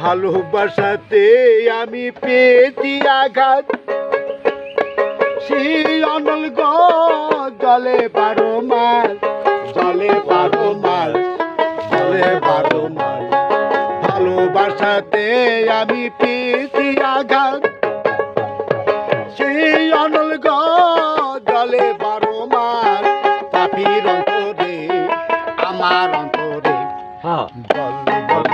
ভালোবাসাতে আমি পেয়েছি আঘাত। সেই অনল গ জলে বারো মাস জলে বারো মাস জলে বারো মাস ভালোবাসাতে আমি পেয়েছি আঘাত। সেই অনল গ জলে বারো মাস পাপির অন্তরে আমার অন্তরে। হ্যাঁ। বলব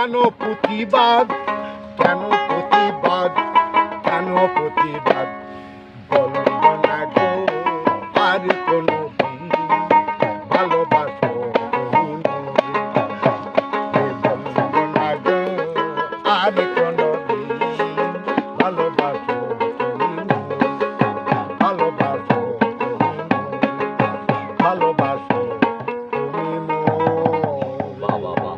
কেন প্রতিবাদ? কেন প্রতিবাদ? কেন প্রতিবাদ? বলব না গো, আর কোনো ভালোবাসো না গো, আর কোনো